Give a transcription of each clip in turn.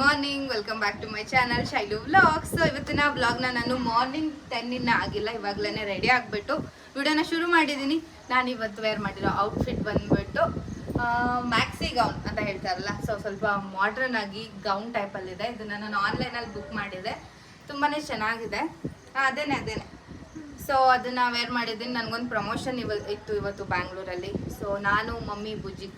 Morning welcome back to my channel Shailu vlog so ಇವತ್ತಿನ ವ್ಲಾಗ್ನ ನಾನು ಮಾರ್ನಿಂಗ್ ಟೆನ್ ಇನ್ನ ಆಗಿಲ್ಲ ಇವಾಗಲೇ ರೆಡಿ ಆಗಿಬಿಟ್ಟು ವಿಡಿಯೋನ ಶುರು ಮಾಡಿದ್ದೀನಿ. ನಾನು ಇವತ್ತು ವೇರ್ ಮಾಡಿರೋ ಔಟ್ಫಿಟ್ ಬಂದ್ಬಿಟ್ಟು ಮ್ಯಾಕ್ಸಿ ಗೌನ್ ಅಂತ ಹೇಳ್ತಾರಲ್ಲ ಸೊ ಸ್ವಲ್ಪ ಮಾಡ್ರನ್ ಆಗಿ ಗೌನ್ ಟೈಪಲ್ಲಿದೆ ಇದನ್ನು ನಾನು ಆನ್ಲೈನಲ್ಲಿ ಬುಕ್ ಮಾಡಿದೆ. ತುಂಬಾ ಚೆನ್ನಾಗಿದೆ. ಅದೇನೆ ಅದೇನೆ. ಸೊ ಅದನ್ನ ವೇರ್ ಮಾಡಿದ್ದೀನಿ. ನನಗೊಂದು ಪ್ರಮೋಷನ್ ಇವ, ಇತ್ತು ಇವತ್ತು ಬ್ಯಾಂಗ್ಳೂರಲ್ಲಿ ಸೊ ನಾನು, ಮಮ್ಮಿ, ಬುಜ್ಜಿ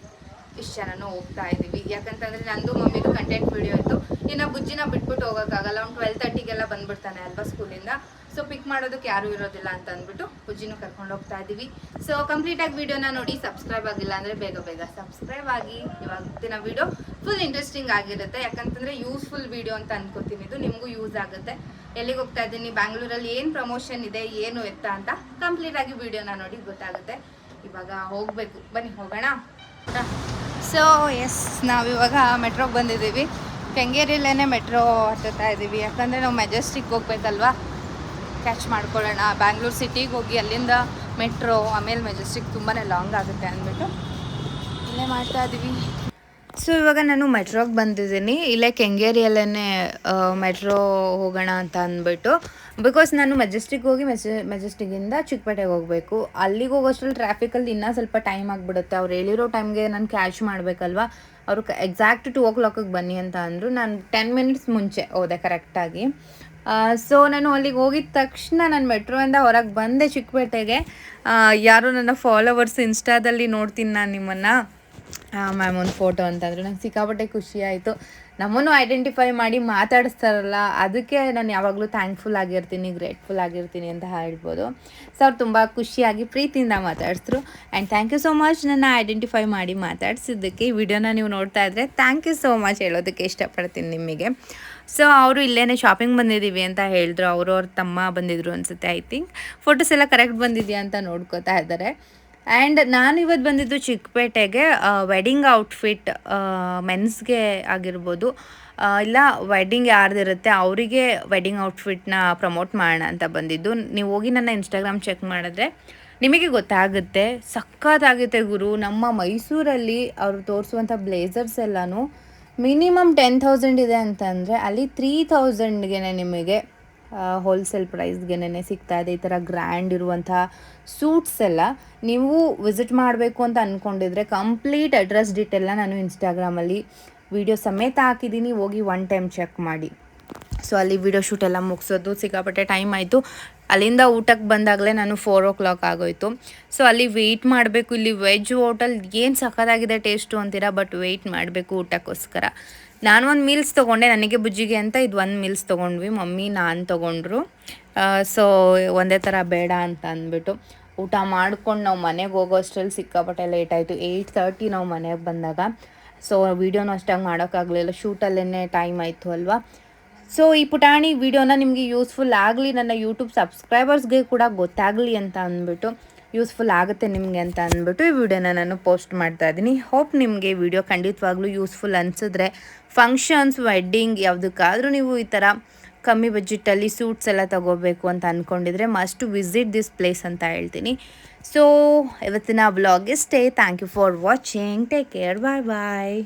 ಇಷ್ಟು ಜನನೂ ಹೋಗ್ತಾ ಇದ್ದೀವಿ. ಯಾಕಂತಂದ್ರೆ ನಂದು ಮಮ್ಮಿದು ಕಂಟೆಂಟ್ ವಿಡಿಯೋ ಇತ್ತು. ಇನ್ನು ಬುಜ್ಜಿನ ಬಿಟ್ಬಿಟ್ಟು ಹೋಗೋಕ್ಕಾಗಲ್ಲ. ಅವ್ನು ಟ್ವೆಲ್ ತರ್ಟಿಗೆಲ್ಲ ಬಂದ್ಬಿಡ್ತಾನೆ ಅಲ್ವಾ ಸ್ಕೂಲಿಂದ ಸೊ ಪಿಕ್ ಮಾಡೋದಕ್ಕೆ ಯಾರೂ ಇರೋದಿಲ್ಲ ಅಂತ ಅಂದ್ಬಿಟ್ಟು ಬುಜ್ಜಿನೂ ಕರ್ಕೊಂಡು ಹೋಗ್ತಾ ಇದ್ದೀವಿ. ಸೊ ಕಂಪ್ಲೀಟಾಗಿ ವಿಡಿಯೋನ ನೋಡಿ ಸಬ್ಸ್ಕ್ರೈಬ್ ಆಗಿಲ್ಲ ಅಂದರೆ ಬೇಗ ಬೇಗ ಸಬ್ಸ್ಕ್ರೈಬ್ ಆಗಿ. ಇವತ್ತಿನ ವಿಡಿಯೋ ಫುಲ್ ಇಂಟ್ರೆಸ್ಟಿಂಗ್ ಆಗಿರುತ್ತೆ. ಯಾಕಂತಂದರೆ ಯೂಸ್ಫುಲ್ ವಿಡಿಯೋ ಅಂತ ಅನ್ಕೋತೀನಿ. ಇದು ನಿಮಗೂ ಯೂಸ್ ಆಗುತ್ತೆ. ಎಲ್ಲಿಗೆ ಹೋಗ್ತಾ ಇದ್ದೀನಿ? ಬ್ಯಾಂಗ್ಳೂರಲ್ಲಿ ಏನು ಪ್ರಮೋಷನ್ ಇದೆ? ಏನು ಎತ್ತ ಅಂತ ಕಂಪ್ಲೀಟ್ ಆಗಿ ವಿಡಿಯೋನ ನೋಡಿ ಗೊತ್ತಾಗುತ್ತೆ. ಇವಾಗ ಹೋಗಬೇಕು. ಬನ್ನಿ, ಹೋಗೋಣ. ಸೊ ಎಸ್ ನಾವಿವಾಗ ಮೆಟ್ರೋಗೆ ಬಂದಿದ್ದೀವಿ. ಕೆಂಗೇರಿಯಲ್ಲೇ ಮೆಟ್ರೋ ಹತ್ತುತ್ತಾ ಇದ್ದೀವಿ ಯಾಕಂದರೆ ನಾವು ಮೆಜೆಸ್ಟಿಕ್ ಹೋಗ್ಬೇಕಲ್ವಾ? ಕ್ಯಾಚ್ ಮಾಡ್ಕೊಳ್ಳೋಣ. ಬ್ಯಾಂಗ್ಳೂರು ಸಿಟಿಗೆ ಹೋಗಿ ಅಲ್ಲಿಂದ ಮೆಟ್ರೋ ಆಮೇಲೆ ಮೆಜೆಸ್ಟಿಕ್ ತುಂಬಾ ಲಾಂಗ್ ಆಗುತ್ತೆ ಅಂದ್ಬಿಟ್ಟು ಇಲ್ಲೇ ಮಾಡ್ತಾ ಇದ್ದೀವಿ ಸೊ ಇವಾಗ ನಾನು ಮೆಟ್ರೋಗೆ ಬಂದಿದ್ದೀನಿ. ಇಲ್ಲೇ ಕೆಂಗೇರಿಯಲ್ಲೇ ಮೆಟ್ರೋ ಹೋಗೋಣ ಅಂತ ಅಂದ್ಬಿಟ್ಟು. ಬಿಕಾಸ್ ನಾನು ಮೆಜೆಸ್ಟಿಕ್ ಹೋಗಿ ಮೆಜೆ ಮೆಜೆಸ್ಟಿಕ್ಕಿಂದ ಚಿಕ್ಕಪೇಟೆಗೆ ಹೋಗಬೇಕು. ಅಲ್ಲಿಗೆ ಹೋಗೋಷ್ಟ್ರಲ್ಲಿ ಟ್ರಾಫಿಕಲ್ಲಿ ಇನ್ನೂ ಸ್ವಲ್ಪ ಟೈಮ್ ಆಗಿಬಿಡುತ್ತೆ. ಅವ್ರು ಹೇಳಿರೋ ಟೈಮ್ಗೆ ನಾನು ಕ್ಯಾಶ್ ಮಾಡಬೇಕಲ್ವಾ? ಅವರು ಎಕ್ಸಾಕ್ಟ್ ಟು ಓ ಕ್ಲಾಕಿಗೆ ಬನ್ನಿ ಅಂತ ಅಂದರು. ನಾನು ಟೆನ್ ಮಿನಿಟ್ಸ್ ಮುಂಚೆ ಹೋದೆ ಕರೆಕ್ಟಾಗಿ ಸೊ ನಾನು ಅಲ್ಲಿಗೆ ಹೋಗಿದ ತಕ್ಷಣ ನಾನು ಮೆಟ್ರೋಯಿಂದ ಹೊರಗೆ ಬಂದೆ ಚಿಕ್ಕಪೇಟೆಗೆ ಯಾರು ಯಾರೋ ನನ್ನ ಫಾಲೋವರ್ಸ್ ಇನ್ಸ್ಟಾದಲ್ಲಿ ನೋಡ್ತೀನಿ ನಾನು ನಿಮ್ಮನ್ನು. ಮ್ಯಾಮ್ ಒಂದು ಫೋಟೋ ಅಂತಂದರು. ನಂಗೆ ಸಿಕ್ಕಾಪಟ್ಟೆ ಖುಷಿ ಆಯಿತು. ನಮ್ಮನ್ನು ಐಡೆಂಟಿಫೈ ಮಾಡಿ ಮಾತಾಡಿಸ್ತಾರಲ್ಲ, ಅದಕ್ಕೆ ನಾನು ಯಾವಾಗಲೂ ಥ್ಯಾಂಕ್ಫುಲ್ ಆಗಿರ್ತೀನಿ ಗ್ರೇಟ್ಫುಲ್ ಆಗಿರ್ತೀನಿ ಅಂತ ಹೇಳ್ಬೋದು. ಸೊ ಅವ್ರು ತುಂಬ ಖುಷಿಯಾಗಿ ಪ್ರೀತಿಯಿಂದ ಮಾತಾಡಿಸಿದ್ರು and thank you so much ನನ್ನ ಐಡೆಂಟಿಫೈ ಮಾಡಿ ಮಾತಾಡ್ಸಿದ್ದಕ್ಕೆ. ಈ ವಿಡಿಯೋನ ನೀವು ನೋಡ್ತಾ ಇದ್ರೆ ಥ್ಯಾಂಕ್ ಯು ಸೋ ಮಚ್ ಹೇಳೋದಕ್ಕೆ ಇಷ್ಟಪಡ್ತೀನಿ ನಿಮಗೆ ಸೊ ಅವರು ಇಲ್ಲೇ ಶಾಪಿಂಗ್ ಬಂದಿದ್ದೀವಿ ಅಂತ ಹೇಳಿದ್ರು. ಅವರು ಅವ್ರ ತಮ್ಮ ಬಂದಿದ್ರು ಅನ್ಸುತ್ತೆ ಐ ಥಿಂಕ್ ಫೋಟೋಸ್ ಎಲ್ಲ ಕರೆಕ್ಟ್ ಬಂದಿದೆಯಾ ಅಂತ ನೋಡ್ಕೋತಾ ಇದ್ದಾರೆ. ಆ್ಯಂಡ್ ನಾನು ಇವತ್ತು ಬಂದಿದ್ದು ಚಿಕ್ಕಪೇಟೆಗೆ ವೆಡ್ಡಿಂಗ್ ಔಟ್ಫಿಟ್ ಮೆನ್ಸ್ಗೆ ಆಗಿರ್ಬೋದು. ಇಲ್ಲ ವೆಡ್ಡಿಂಗ್ ಯಾರ್ದಿರುತ್ತೆ ಅವರಿಗೆ ವೆಡ್ಡಿಂಗ್ ಔಟ್ಫಿಟ್ನ ಪ್ರಮೋಟ್ ಮಾಡೋಣ ಅಂತ ಬಂದಿದ್ದು. ನೀವು ಹೋಗಿ ನನ್ನ ಇನ್ಸ್ಟಾಗ್ರಾಮ್ ಚೆಕ್ ಮಾಡಿದ್ರೆ ನಿಮಗೆ ಗೊತ್ತಾಗುತ್ತೆ. ಸಖತ್ತಾಗುತ್ತೆ ಗುರು. ನಮ್ಮ ಮೈಸೂರಲ್ಲಿ ಅವರು ತೋರಿಸುವಂಥ ಬ್ಲೇಸರ್ಸ್ ಎಲ್ಲನೂ ಮಿನಿಮಮ್ ಟೆನ್ ಥೌಸಂಡ್ ಇದೆ ಅಂತಂದರೆ ಅಲ್ಲಿ ತ್ರೀ ಥೌಸಂಡ್ಗೆ ನಿಮಗೆ ಹೋಲ್ಸೇಲ್ ಪ್ರೈಸ್ಗೆನೇ ಸಿಗ್ತಾ ಇದೆ. ಈ ಥರ ಗ್ರ್ಯಾಂಡ್ ಇರುವಂಥ ಸೂಟ್ಸ್ ಎಲ್ಲ ನೀವು ವಿಸಿಟ್ ಮಾಡಬೇಕು ಅಂತ ಅಂದ್ಕೊಂಡಿದ್ರೆ ಕಂಪ್ಲೀಟ್ ಅಡ್ರೆಸ್ ಡೀಟೇಲ್ನ ನಾನು ಇನ್ಸ್ಟಾಗ್ರಾಮಲ್ಲಿ ವಿಡಿಯೋ ಸಮೇತ ಹಾಕಿದ್ದೀನಿ. ಹೋಗಿ ಒನ್ ಟೈಮ್ ಚೆಕ್ ಮಾಡಿ. ಸೊ ಅಲ್ಲಿ ವಿಡಿಯೋ ಶೂಟ್ ಎಲ್ಲ ಮುಗಿಸೋದು ಸಿಕ್ಕಾಪಟ್ಟೆ ಟೈಮ್ ಆಯಿತು. ಅಲ್ಲಿಂದ ಊಟಕ್ಕೆ ಬಂದಾಗಲೇ ನಾನು ಫೋರ್ ಓ ಕ್ಲಾಕ್ ಆಗೋಯ್ತು. ಸೊ ಅಲ್ಲಿ ವೆಯ್ಟ್ ಮಾಡಬೇಕು. ಇಲ್ಲಿ ವೆಜ್ ಹೋಟೆಲ್ ಏನು ಸಕ್ಕತ್ತಾಗಿದೆ ಟೇಸ್ಟು ಅಂತೀರಾ? ಬಟ್ ವೆಯ್ಟ್ ಮಾಡಬೇಕು ಊಟಕ್ಕೋಸ್ಕರ. ನಾನು ಒಂದು ಮೀಲ್ಸ್ ತೊಗೊಂಡೆ, ನನಗೆ ಬುಜ್ಜಿಗೆ ಅಂತ ಇದು ಒಂದು ಮೀಲ್ಸ್ ತೊಗೊಂಡ್ವಿ. ಮಮ್ಮಿ, ನಾನು ತೊಗೊಂಡ್ರು. ಸೊ ಒಂದೇ ಥರ ಬೇಡ ಅಂತ ಅಂದ್ಬಿಟ್ಟು ಊಟ ಮಾಡ್ಕೊಂಡು ನಾವು ಮನೆಗೆ ಹೋಗೋ ಅಷ್ಟರಲ್ಲಿ ಸಿಕ್ಕಾಪಟ್ಟೆ ಲೇಟ್ ಆಯಿತು. ಏಯ್ಟ್ ತರ್ಟಿ ನಾವು ಮನೆಗೆ ಬಂದಾಗ. ಸೊ ವೀಡಿಯೋನೂ ಅಷ್ಟಾಗಿ ಮಾಡೋಕ್ಕಾಗಲಿಲ್ಲ. ಶೂಟಲ್ಲೇ ಟೈಮ್ ಆಯಿತು ಅಲ್ವಾ? ಸೊ ಈ ಪುಟಾಣಿ ವಿಡಿಯೋನ ನಿಮಗೆ ಯೂಸ್ಫುಲ್ ಆಗಲಿ. ನನ್ನ ಯೂಟ್ಯೂಬ್ ಸಬ್ಸ್ಕ್ರೈಬರ್ಸ್ಗೆ ಕೂಡ ಗೊತ್ತಾಗಲಿ ಅಂತ ಅಂದ್ಬಿಟ್ಟು ಯೂಸ್ಫುಲ್ ಆಗುತ್ತೆ ನಿಮಗೆ ಅಂತ ಅಂದ್ಬಿಟ್ಟು ಈ ವಿಡಿಯೋನ ನಾನು ಪೋಸ್ಟ್ ಮಾಡ್ತಾ ಇದ್ದೀನಿ. ಹೋಪ್ ನಿಮಗೆ ವಿಡಿಯೋ ಖಂಡಿತವಾಗ್ಲೂ ಯೂಸ್ಫುಲ್ ಅನಿಸಿದ್ರೆ ಫಂಕ್ಷನ್ಸ್ ವೆಡ್ಡಿಂಗ್ ಯಾವುದಕ್ಕಾದರೂ ನೀವು ಈ ಥರ ಕಮ್ಮಿ ಬಜೆಟಲ್ಲಿ ಸೂಟ್ಸ್ ಎಲ್ಲ ತಗೋಬೇಕು ಅಂತ ಅಂದ್ಕೊಂಡಿದ್ರೆ ಮಸ್ಟ್ ವಿಸಿಟ್ ದಿಸ್ ಪ್ಲೇಸ್ ಅಂತ ಹೇಳ್ತೀನಿ. ಸೊ ಇವತ್ತಿನ ಬ್ಲಾಗ್ ಇಷ್ಟೇ thank you for watching take care bye bye